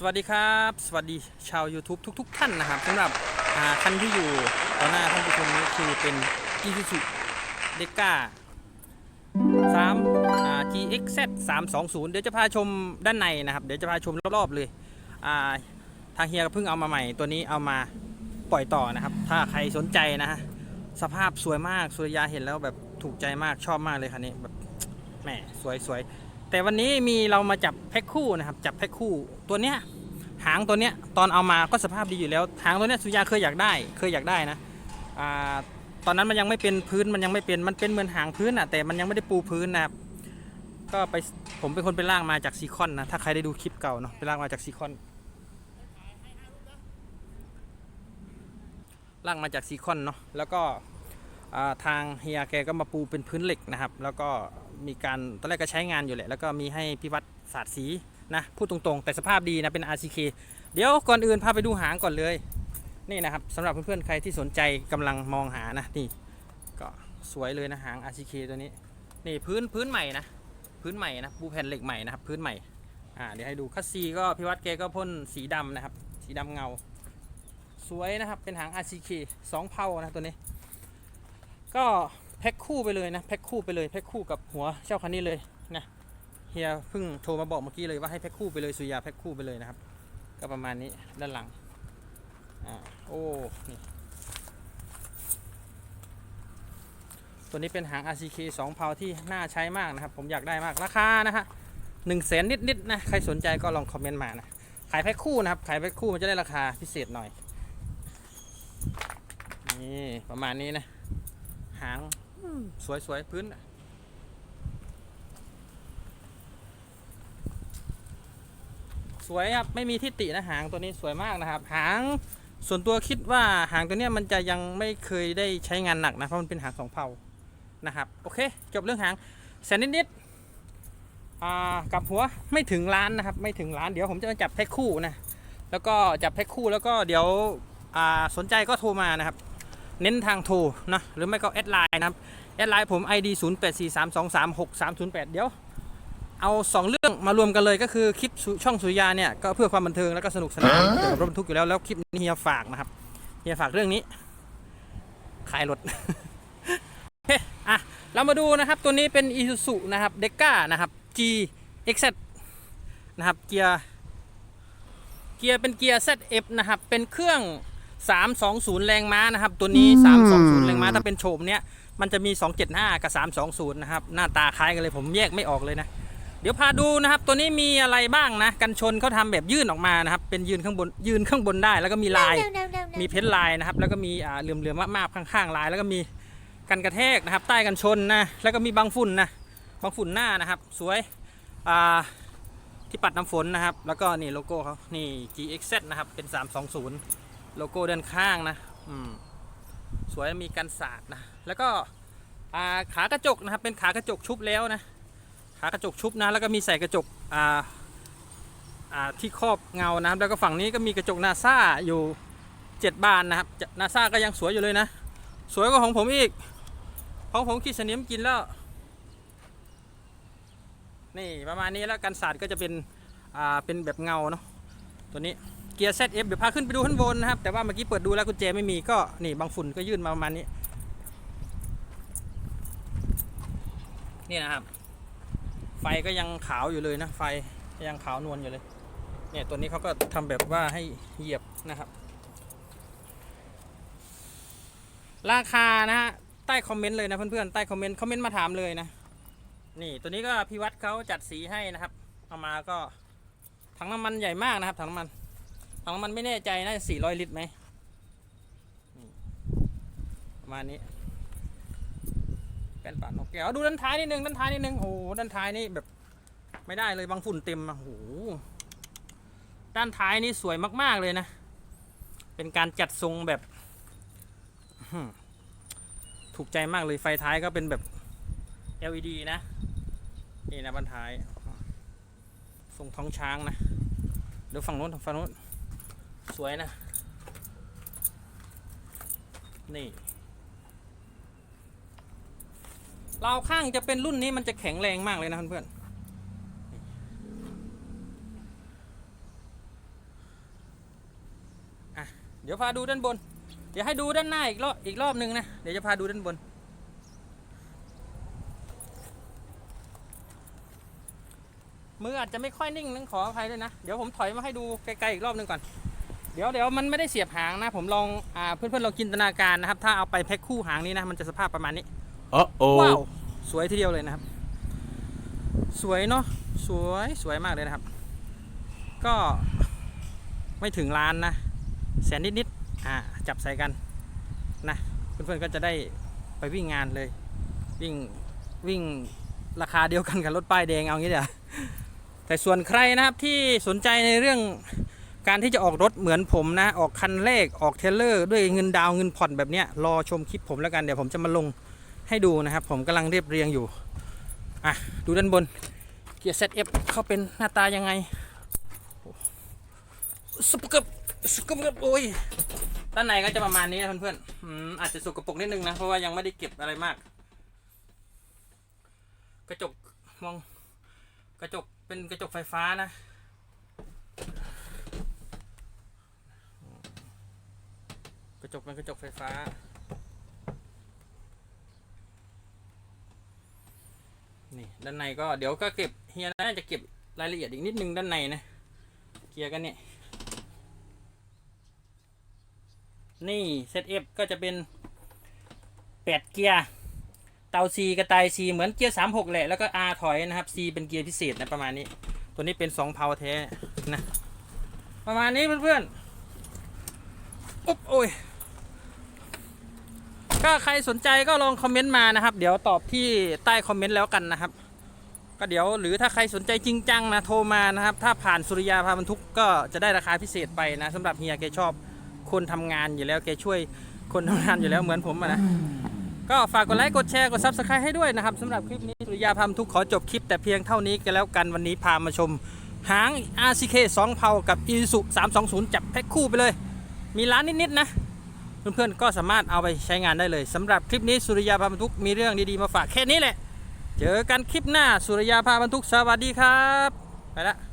สวัสดีครับ สวัสดีชาว YouTube ทุกๆท่านนะครับสำหรับอ่าคันที่อยู่ต่อหน้าท่านผู้ชมนี้คือเป็น Isuzu d e c a 3อ่า GXZ 320 เดี๋ยวจะพาชมด้านในนะครับ เดี๋ยวจะพาชมรอบๆเลยอ่า ทางเฮียก็เพิ่งเอามาใหม่ตัวนี้เอามาปล่อยต่อนะครับ ถ้าใครสนใจนะฮะสภาพสวยมากสุริยาเห็นแล้วแบบถูกใจมากชอบมากเลยคันนี้แบบแหมสวยสวยแต่วันนี้มีเรามาจับแพ็คคู่นะครับ จับแพ็คคู่ตัวเนี้ยหางตัวเนี้ยตอนเอามาก็สภาพดีอยู่แล้วหางตัวเนี้ยสุริยาเคยอยากได้เคยอยากได้นะอ่าตอนนั้นมันยังไม่เป็นพื้นมันยังไม่เป็นมันเป็นเหมือนหางพื้นอะแต่มันยังไม่ได้ปูพื้นนะครับก็ไปผมเป็นคนไปล่างมาจากซีคอนนะถ้าใครได้ดูคลิปเก่าเนาะไปล่างมาจากซีคอน ล่างมาจากซีคอนเนาะแล้วก็ทางเฮียแกก็มาปูเป็นพื้นเหล็กนะครับ แล้วก็มีการตอนแรกก็ใช้งานอยู่แหละ แล้วก็มีให้พิวัตรศาสตร์สีนะพูดตรงๆ แต่สภาพดีนะเป็น RCK เดี๋ยวก่อนอื่นพาไปดูหางก่อนเลย นี่นะครับสำหรับเพื่อนๆใครที่สนใจกำลังมองหานะนี่ก็สวยเลยนะหาง RCK ตัวนี้ นี่พื้นพื้นใหม่นะพื้นใหม่นะปูแผ่นเหล็กใหม่นะครับพื้นใหม่อ่าเดี๋ยวให้ดูคัสซีก็พิวัตรแกก็พ่นสีดำนะครับ สีดำเงา สวยนะครับเป็นหาง RCK สองเผานะตัวนี้ ก็แพ็คคู่ไปเลยนะแพ็คคู่ไปเลยแพ็คคู่กับหัวเจ้าคันนี้เลยนะเฮียเพิ่งโทรมาบอกเมื่อกี้เลยว่าให้แพ็คคู่ไปเลยสุยาแพ็คคู่ไปเลยนะครับ ก็ประมาณนี้ด้านหลังอ่าโอ้นี่ตัวนี้เป็นหาง RCK 2เพาที่น่าใช้มากนะครับ ผมอยากได้มากราคานะฮะหนึ่งแสนนิดๆนะ ใครสนใจก็ลองคอมเมนต์มานะ ขายแพ็คคู่นะครับ ขายแพ็คคู่มันจะได้ราคาพิเศษหน่อย นี่ประมาณนี้นะ หางสวยๆ พื้นสวยครับ ไม่มีทิฏฐินะหางตัวนี้สวยมากนะครับ หางส่วนตัวคิดว่าหางตัวนี้มันจะยังไม่เคยได้ใช้งานหนักนะ เพราะมันเป็นหางสองเผานะครับ โอเค จบเรื่องหางแสนนิดๆกับหัวไม่ถึงล้านนะครับ ไม่ถึงล้านเดี๋ยวผมจะมาจับแพ็คคู่นะ แล้วก็จับแพ็คคู่แล้วก็เดี๋ยวสนใจก็โทรมานะครับ เน้นทางโทรนะหรือไม่ก็แอดไลน์นะครับแอดไลน์ผม ID 0 8 4 3 2 3 6 3 0 8 เดี๋ยว เอา 2 เรื่องมารวมกันเลยก็คือคลิปสุช่องสุริยาเนี่ย ก็เพื่อความบันเทิงแล้วก็สนุกสนานเกี่ยวกับรถบรรทุกอยู่แล้ว แล้วคลิปนี้เฮียฝากนะครับเฮียฝากเรื่องนี้ ขายรถโอเคอะเรามาดูนะครับตัวนี้เป็น Isuzu นะครับ d e c a นะครับ G XZ นะครับเกียร์เกียร์เป็นเกียร์ ZF นะครับ เป็นเครื่อง 320 แรงม้านะครับ ตัวนี้ 320 แรงม้าถ้าเป็นโฉมเนี้ยมันจะมี 275 กับ 320 นะครับ หน้าตาคล้ายกันเลยผมแยกไม่ออกเลยนะ เดี๋ยวพาดูนะครับ ตัวนี้มีอะไรบ้างนะ กันชนเขาทำแบบยื่นออกมานะครับ เป็นยืนข้างบน ยืนข้างบนได้ แล้วก็มีลาย มีเพ้นท์ลายนะครับ แล้วก็มีอ่าเหลื่อมๆมากๆข้างๆลาย แล้วก็มีกันกระแทกนะครับ ใต้กันชนนะ แล้วก็มีบางฝุ่นนะ บางฝุ่นหน้านะครับ สวย อ่า ที่ปัดน้ำฝนนะครับ แล้วก็นี่โลโก้เขานี่ GXZ นะครับ เป็น 320 โลโก้ด้านข้างนะอืมสวยมีกันสาดนะแล้วก็ขากระจกนะครับเป็นขากระจกชุบแล้วนะขากระจกชุบนะแล้วก็มีใส่กระจกที่ครอบเงานะครับแล้วก็ฝั่งนี้ก็มีกระจกนาซาอยู่เจ็ดบานนะครับนาซาก็ยังสวยอยู่เลยนะ สวยกว่าของผมอีกของผมขีดสนิมกินแล้วนี่ประมาณนี้แล้วกันสาดก็จะเป็นอ่าเป็นแบบเงาเนาะตัวนี้ เกียร์ ZF เดี๋ยวพาขึ้นไปดูข้างบนนะครับ แต่ว่าเมื่อกี้เปิดดูแล้วกุญแจไม่มีก็นี่บางฝุ่นก็ยื่นมาประมาณนี้ นี่นะครับ ไฟก็ยังขาวอยู่เลยนะ ไฟยังขาวนวลอยู่เลยเนี่ยตัวนี้เขาก็ทำแบบว่าให้เหยียบนะครับ ราคานะฮะใต้คอมเมนต์เลยนะเพื่อนๆใต้คอมเมนต์คอมเมนต์มาถามเลยนะ นี่ตัวนี้ก็พี่วัดเขาจัดสีให้นะครับ เอามาก็ถังน้ำมันใหญ่มากนะครับถังน้ำมัน ถังน้ำมันไม่แน่ใจน่าจะ400ลิตรไหมประมาณนี้แป้นปาดนกแก้วดูด้านท้ายนิดนึงด้านท้ายนิดนึงโอ้โหด้านท้ายนี่แบบไม่ได้เลยบางฝุ่นเต็มอะโอ้โหด้านท้ายนี่สวยมาก ๆเลยนะ เป็นการจัดทรงแบบถูกใจมากเลยไฟท้ายก็เป็นแบบ LED นะ นี่นะบันท้ายทรงท้องช้างนะ เดี๋ยวฝั่งโน้นฝั่งโน้น สวยนะ นี่ราวข้างจะเป็นรุ่นนี้มันจะแข็งแรงมากเลยนะเพื่อนเดี๋ยวพาดูด้านบน เดี๋ยวให้ดูด้านหน้าอีกรอบอีกรอบหนึ่งนะ เดี๋ยวจะพาดูด้านบน มืออาจจะไม่ค่อยนิ่งนั้นขออภัยด้วยนะ เดี๋ยวผมถอยมาให้ดูไกลๆอีกรอบหนึ่งก่อน ดี๋ยวเดี๋ยวมันไม่ได้เสียบหางนะ ผมลองอ่าเพื่อนๆลองจินตนาการนะครับ ถ้าเอาไปแพ็คคู่หางนี้นะ มันจะสภาพประมาณนี้อ๋อโอ้ว้าวสวยทีเดียวเลยนะครับ สวยเนาะสวยสวยมากเลยนะครับ ก็ไม่ถึงล้านนะ แสนนิดๆอ่าจับใส่กันนะเพื่อนๆก็จะได้ไปวิ่งงานเลย วิ่งวิ่งราคาเดียวกันกับรถป้ายแดงเอางี้เดี๋ยวแต่ส่วนใครนะครับที่สนใจในเรื่อง การที่จะออกรถเหมือนผมนะ ออกคันแรกออกเทเลอร์ ด้วยเงินดาวเงินผ่อนแบบเนี้ยรอชมคลิปผมแล้วกันเดี๋ยวผมจะมาลงให้ดูนะครับ ผมกำลังเรียบเรียงอยู่อะดูด้านบนเกียร์ ZF เขาเป็นหน้าตายังไงสกปรกสกปรกโอ้ยด้านในก็จะประมาณนี้นะเพื่อนๆอืมอาจจะสกปรกนิดนึงนะเพราะว่ายังไม่ได้เก็บอะไรมาก กระจกมองกระจกเป็นกระจกไฟฟ้านะ กระจกเป็นกระจกไฟฟ้า นี่ด้านในก็เดี๋ยวก็เก็บเฮียน่าจะเก็บรายละเอียดอีกนิดนึงด้านในนะ เกียร์กันเนี่ย นี่เซตเอฟก็จะเป็นแปดเกียร์เตา C กระต่าย C เหมือนเกียร์36แหละ แล้วก็ R ถอยนะครับ C เป็นเกียร์พิเศษนะประมาณนี้ ตัวนี้เป็น2เพาแท้นะ ประมาณนี้เพื่อนๆ อุ๊บโอ้ย ก็ใครสนใจก็ลองคอมเมนต์มานะครับ เดี๋ยวตอบที่ใต้คอมเมนต์แล้วกันนะครับ ก็เดี๋ยวหรือถ้าใครสนใจจริงจังนะโทรมานะครับ ถ้าผ่านสุริยาพาบรรทุกก็จะได้ราคาพิเศษไปนะสำหรับเฮียแกชอบคนทำงานอยู่แล้วแกช่วยคนทำงานอยู่แล้วเหมือนผมนะก็ฝากกดไลค์กดแชร์กดซับสไครต์ให้ด้วยนะครับสำหรับคลิปนี้สุริยาพาบรรทุกขอจบคลิปแต่เพียงเท่านี้กันแล้วกันวันนี้พามาชมหาง RCK 2เพากับ Isuzu 320 จับแพ็คคู่ไปเลย มีร้านนิด ๆ นะ เพื่อนๆก็สามารถเอาไปใช้งานได้เลยสำหรับคลิปนี้สุริยาพาบรรทุกมีเรื่องดีๆมาฝากแค่นี้แหละ เจอกันคลิปหน้าสุริยาพาบรรทุกสวัสดีครับ ไปละ